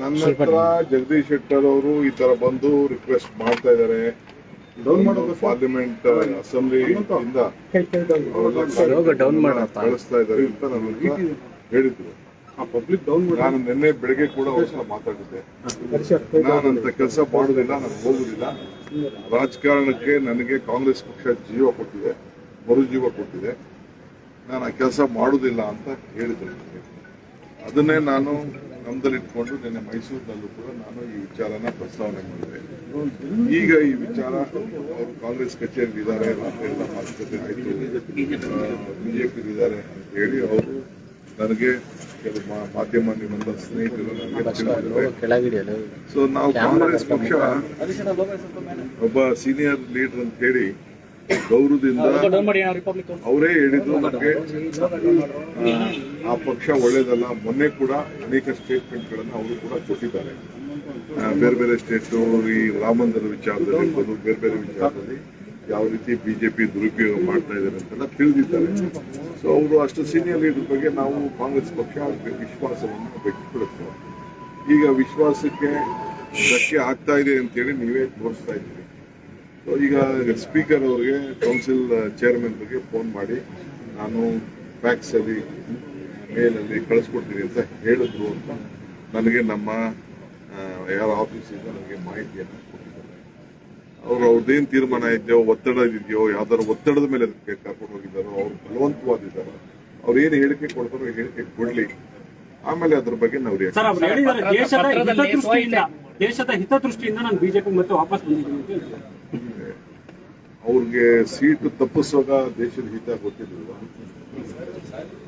ನನ್ನ ಹತ್ರ ಜಗದೀಶ್ ಶೆಟ್ಟರ್ ಅವರು ಈ ತರ ಬಂದು ರಿಕ್ವೆಸ್ಟ್ ಮಾಡ್ತಾ ಇದ್ದಾರೆ ಪಾರ್ಲಿಮೆಂಟ್ ಅಸೆಂಬ್ಲಿ ಇಂದ. ಕಳಿಸ್ತಾ ಇದ್ದಾರೆ ಅಂತ ನನಗೆ ಹೇಳಿದ್ರು. ಪಬ್ಲಿಕ್ ಡೌನ್ ನಾನು ನಿನ್ನೆ ಬೆಳಗ್ಗೆ ಕೂಡ ಅವ್ರ ಮಾತಾಡುತ್ತೆ ಮಾತಾಡಿದ್ದೆ. ನಾನಂತ ಕೆಲಸ ಮಾಡುದಿಲ್ಲ ನಾನು ಹೋಗುದಿಲ್ಲ. ರಾಜಕಾರಣಕ್ಕೆ ನನಗೆ ಕಾಂಗ್ರೆಸ್ ಪಕ್ಷ ಜೀವ ಕೊಟ್ಟಿದೆ ಮರು ಜೀವ ಕೊಟ್ಟಿದೆ. ನಾನು ಆ ಕೆಲಸ ಮಾಡುದಿಲ್ಲ ಅಂತ ಹೇಳಿದ್ರು. ಅದನ್ನೇ ನಾನು ನಮ್ದಲ್ಲಿ ಇಟ್ಕೊಂಡು ನಿನ್ನೆ ಮೈಸೂರಿನಲ್ಲೂ ಕೂಡ ನಾನು ಈ ವಿಚಾರನ ಪ್ರಸ್ತಾವನೆ ಮಾಡಿದೆ ಈಗ ಈ ವಿಚಾರ ಅವರು ಕಾಂಗ್ರೆಸ್ ಕಚೇರಿ ಇದ್ದಾರೆ ಎಲ್ಲ ಮಾತುಕತೆ ಆಯಿತು ಬಿಜೆಪಿ ಇದ್ದಾರೆ ಅಂತ ಹೇಳಿ ಅವರು ನನಗೆ ಕೆಲವು ಮಾಧ್ಯಮ ನಿಮ್ಮ ಸ್ನೇಹಿತರು ನನಗೆ ಸೊ ನಾವು ಕಾಂಗ್ರೆಸ್ ಪಕ್ಷ ಒಬ್ಬ ಸೀನಿಯರ್ ಲೀಡರ್ ಅಂತ ಹೇಳಿ ಗೌರವದಿಂದ ಅವರೇ ಹೇಳಿದ್ರು ನಮಗೆ ಆ ಪಕ್ಷ ಒಳ್ಳೇದಲ್ಲ, ಮೊನ್ನೆ ಕೂಡ ಅನೇಕ ಸ್ಟೇಟ್ಮೆಂಟ್ ಗಳನ್ನ ಅವರು ಕೂಡ ಕೊಟ್ಟಿದ್ದಾರೆ. ಬೇರೆ ಬೇರೆ ಸ್ಟೇಟ್ ಈ ರಾಮ ಮಂದಿರ ವಿಚಾರದಲ್ಲಿ ಬೇರೆ ಬೇರೆ ವಿಚಾರದಲ್ಲಿ ಯಾವ ರೀತಿ ಬಿಜೆಪಿ ದುರುಪಯೋಗ ಮಾಡ್ತಾ ಇದ್ದಾರೆ ಅಂತೆಲ್ಲ ತಿಳಿದಿದ್ದಾರೆ. ಸೊ ಅವರು ಅಷ್ಟು ಸೀನಿಯರ್ ಲೀಡರ್ ಬಗ್ಗೆ ನಾವು ಕಾಂಗ್ರೆಸ್ ಪಕ್ಷ ವಿಶ್ವಾಸವನ್ನು ವ್ಯಕ್ತಪಡಿಸ್ತೇವೆ. ಈಗ ವಿಶ್ವಾಸಕ್ಕೆ ಧಕ್ಕೆ ಆಗ್ತಾ ಇದೆ ಅಂತೇಳಿ ನೀವೇ ತೋರಿಸ್ತಾ ಇದ್ದೀರಿ. ಸೊ ಈಗ ಸ್ಪೀಕರ್ ಅವರಿಗೆ ಕೌನ್ಸಿಲ್ ಚೇರ್ಮನ್ ಬಗ್ಗೆ ಫೋನ್ ಮಾಡಿ, ನಾನು ಫ್ಯಾಕ್ಸ್ ಅಲ್ಲಿ ಮೇಲಲ್ಲಿ ಕಳಿಸ್ಕೊಡ್ತೀವಿ ಅಂತ ಹೇಳಿದ್ರು ಅಂತ ನನಗೆ ನಮ್ಮ ಯಾರ ಆಫೀಸಿಂದ ನನಗೆ ಮಾಹಿತಿಯನ್ನು ಕೊಟ್ಟಿದ್ದಾರೆ. ಅವರು ಅವ್ರದ್ದೇನು ತೀರ್ಮಾನ ಇದೆಯೋ ಒತ್ತಡ ಇದೆಯೋ ಯಾವ್ದಾದ್ರು ಒತ್ತಡದ ಮೇಲೆ ಅದಕ್ಕೆ ಕರ್ಕೊಂಡು ಹೋಗಿದ್ದಾರೋ ಅವ್ರು ಬಲವಂತವಾದಿದ್ದಾರೋ ಅವ್ರು ಏನು ಹೇಳಿಕೆ ಕೊಡ್ತಾರೋ ಹೇಳಿಕೆ ಕೊಡ್ಲಿ. ಆಮೇಲೆ ಅದ್ರ ಬಗ್ಗೆ ನಾವು ಸರ್ ಅವ್ರು ದೇಶದ ಹಿತದೃಷ್ಟಿಯಿಂದ ದೇಶದ ಹಿತದೃಷ್ಟಿಯಿಂದ ನಾನು ಬಿಜೆಪಿ ಮತ್ತೆ ವಾಪಸ್ ಬಂದಿದ್ದೀನಿ ಅವ್ರಿಗೆ ಸೀಟು ತಪ್ಪಿಸುವಾಗ ದೇಶದ ಹಿತ ಗೊತ್ತಿರಲಿಲ್ಲ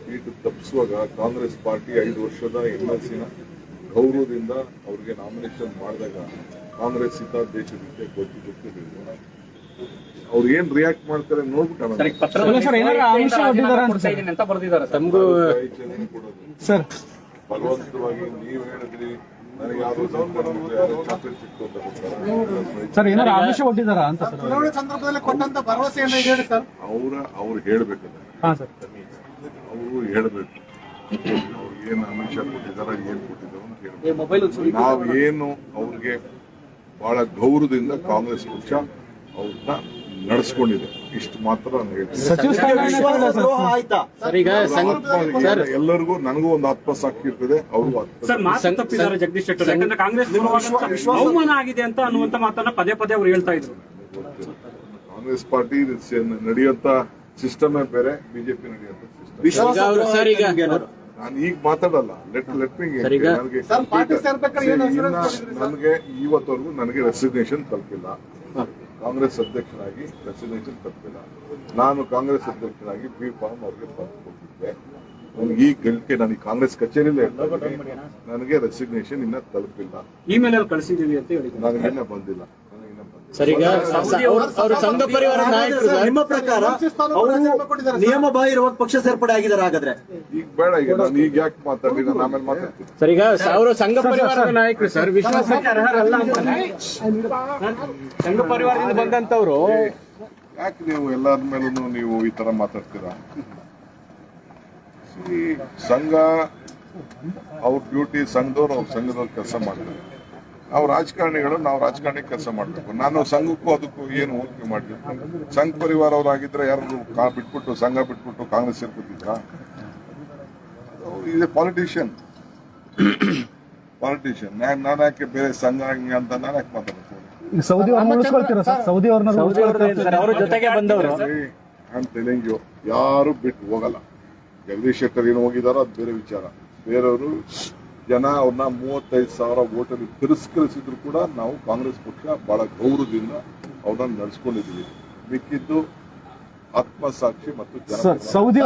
ಸೀಟು ತಪ್ಪಿಸುವಾಗ ಕಾಂಗ್ರೆಸ್ ಪಾರ್ಟಿ ಐದು ವರ್ಷದ ಎಲ್ಲ ಎಲ್ ಸಿನ ಗೌರವದಿಂದ ಅವ್ರಿಗೆ ನಾಮಿನೇಷನ್ ಮಾಡಿದಾಗ ಕಾಂಗ್ರೆಸ್ ಹಿತ ದೇಶದ ಹಿತ ಗೊತ್ತಿ ಗೊತ್ತಿರಲಿಲ್ಲ. ಅವ್ರು ಏನ್ ರಿಯಾಕ್ಟ್ ಮಾಡ್ತಾರೆ ನೋಡ್ಬಿಟ್ಟು ಅಂತ ನೀವ್ ತಮಗೂ ಸರ್. ಬಲವಂತವಾಗಿ ನೀವು ಹೇಳಿದ್ರಿ ಸರ್ ಏನಾರು ಆಮಿಷ ಒಡ್ಡಿದಾರ ಅಂತ ಸರ್ ಚುನಾವಣೆ ಸಂದರ್ಭದಲ್ಲಿ ಕೊಟ್ಟಂತ ಭರವಸೆಯನ್ನು ಹೇಳಿ ಸರ್. ಅವರ ಅವ್ರು ಹೇಳ್ಬೇಕು ಹಾ ಸರ್. ಅವರು ಹೇಳ್ಬೇಕು. ಅವ್ರಿಗೆ ಏನು ಆಮಿಷ ಕೊಟ್ಟಿದಾರ ಏನ್ ಕೊಟ್ಟಿದ್ದಾರೆ ನಾವೇನು ಹೇಳ್ಬೇಕು. ನಾವು ಏನು ಅವ್ರಿಗೆ ಬಹಳ ಗೌರವದಿಂದ ಕಾಂಗ್ರೆಸ್ ಪಕ್ಷ ಅವ್ರನ್ನ ನಡೆಸ್ಕೊಂಡಿದೆ. ಇಷ್ಟು ಮಾತ್ರ ನಾನು ಹೇಳ್ತೀನಿ. ಸರ್ ಈಗ ಸಂಘ ಸರ್ ಎಲ್ಲರಿಗೂ ನನಗೂ ಒಂದು ಆತ್ಮಸಾಕ್ಷಿ ಇರ್ತದೆ ಅವರು ಸರ್ ಮಾತು ತಪ್ಪಿದ್ದಾರೆ ಜಗದೀಶ್ ಶೆಟ್ಟರ್. ಯಾಕಂದ್ರೆ ಕಾಂಗ್ರೆಸ್ ಅವಮಾನ ಆಗಿದೆ ಅಂತ ಅನ್ನುವಂತ ಮಾತನ್ನ ಪದೇ ಪದೇ ಅವ್ರು ಹೇಳ್ತಾ ಇದ್ರು. ಕಾಂಗ್ರೆಸ್ ಪಾರ್ಟಿ ನಡೆಯುವಂತ ಸಿಸ್ಟಮೇ ಬೇರೆ ಬಿಜೆಪಿ ನಡೆಯುವಂತ ಸಿಸ್ಟಮ್ ನಾನು ಈಗ ಮಾತಾಡಲ್ಲ. ಲೆಟ್ ಲೆಟ್ ಮಿ ನನಗೆ ಇವತ್ತವರೆಗೂ ನನಗೆ ರೆಸಿಗ್ನೇಷನ್ ತಲುಪಿಲ್ಲ. ಕಾಂಗ್ರೆಸ್ ಅಧ್ಯಕ್ಷರಾಗಿ ರೆಸಿಗ್ನೇಷನ್ ತಪ್ಪಿಲ್ಲ. ನಾನು ಕಾಂಗ್ರೆಸ್ ಅಧ್ಯಕ್ಷರಾಗಿ ಬಿ ಫಾರ್ಮ್ ಅವ್ರಿಗೆ ಬಂದು ಕೊಟ್ಟಿದ್ದೆ ನನಗೆ ಈ ಗಳಿಕೆ ನನಗೆ ಕಾಂಗ್ರೆಸ್ ಕಚೇರಿಲೇ ಇರ್ತಾ ನನಗೆ ರೆಸಿಗ್ನೇಷನ್ ಇನ್ನ ತಲುಪಿಲ್ಲ. ಇಮೇಲ್ ಅಲ್ಲಿ ಕಳಿಸಿದೀವಿ ಅಂತ ಹೇಳಿ ನನಗೆ ಬಂದಿಲ್ಲ. ಸರ್ ಈಗ ಅವರು ಸಂಘ ಪರಿವಾರ ನಾಯಕರು ಸರ್ ನಿಮ್ಮ ಪ್ರಕಾರ ಅವರು ನಿಯಮ ಬಾಹಿರವಾಗಿ ಪಕ್ಷ ಸೇರ್ಪಡೆ ಆಗಿದ್ದಾರೆ ಹಾಗಾದ್ರೆ? ಈಗ ಬೇಡ ಈಗ ನಾನು ಈಗ ಯಾಕೆ ಮಾತಾಡಲಿ ನಾನು ಆಮೇಲೆ ಮಾತಾಡ್ತೀನಿ. ಸರ್ ಈಗ ಅವರು ಸಂಘ ಪರಿವಾರದ ನಾಯಕರು ಸರ್. ವಿಶ್ವಾಸಕ್ಕೆ ಅರ್ಹರಲ್ಲ ಅಂತಾನೆ ಸಂಘ ಪರಿವಾರದಿಂದ ಬಂದಂತವ್ರು ಯಾಕೆ ನೀವು ಎಲ್ಲರ ಮೇಲೂ ನೀವು ಈ ತರ ಮಾತಾಡ್ತೀರಾ? ಈ ಸಂಘ ಅವ್ರ ಡ್ಯೂಟಿ ಸಂಘದವ್ರು ಅವ್ರ ಸಂಘದವ್ರು ಕೆಲಸ ಮಾಡ್ತಾರೆ. ನಾವು ರಾಜಕಾರಣಿಗಳು ನಾವು ರಾಜಕಾರಣಿ ಕೆಲಸ ಮಾಡಬೇಕು. ನಾನು ಸಂಘಕ್ಕೂ ಅದಕ್ಕೂ ಏನು ಹೋಲಿಕೆ ಮಾಡಬೇಕು ಸಂಘ ಪರಿವಾರ ಅವರಾಗಿದ್ರೆ ಯಾರು ಕಾ ಬಿಟ್ಬಿಟ್ಟು ಸಂಘ ಬಿಟ್ಬಿಟ್ಟು ಕಾಂಗ್ರೆಸ್ ಸೇರ್ಕೊತಿದ್ರ? ಇದೆ ಪಾಲಿಟಿಷಿಯನ್ ಪಾಲಿಟಿಷಿಯನ್ ನಾನು ಯಾಕೆ ಬೇರೆ ಸಂಘ ಹಂಗೆ ಅಂತ ನಾನು ಯಾಕೆ ಮಾತಾಡ್ತೀನಿ ಸೌದಿ ಅವ್ರನ್ನ ಉಳಿಸ್ಕೊಳ್ತೀರಾ ಸರ್? ಸೌದಿ ಅವ್ರನ್ನ ಸರ್? ಅವ್ರ ಜೊತೆಗೆ ಬಂದವರು. ನಾನು ತೆಲಂಗ್ ಯಾರು ಬಿಟ್ಟು ಹೋಗಲ್ಲ. ಜಗದೀಶ್ ಶೆಟ್ಟರ್ ಏನು ಹೋಗಿದಾರೋ ಅದು ಬೇರೆ ವಿಚಾರ. ಬೇರೆಯವರು ಜನ ಅವ್ರನ್ನ ಮೂವತ್ತೈದು ಸಾವಿರ ಓಟಲ್ಲಿ ತಿರಸ್ಕರಿಸಿದ್ರು ಕೂಡ ನಾವು ಕಾಂಗ್ರೆಸ್ ಪಕ್ಷ ಬಹಳ ಗೌರವದಿಂದ ಅವ್ರನ್ನ ನಡೆಸ್ಕೊಂಡಿದ್ದೀವಿ. ಮಿಕ್ಕಿದ್ದು ಆತ್ಮಸಾಕ್ಷಿ ಮತ್ತು ಸೌದಿ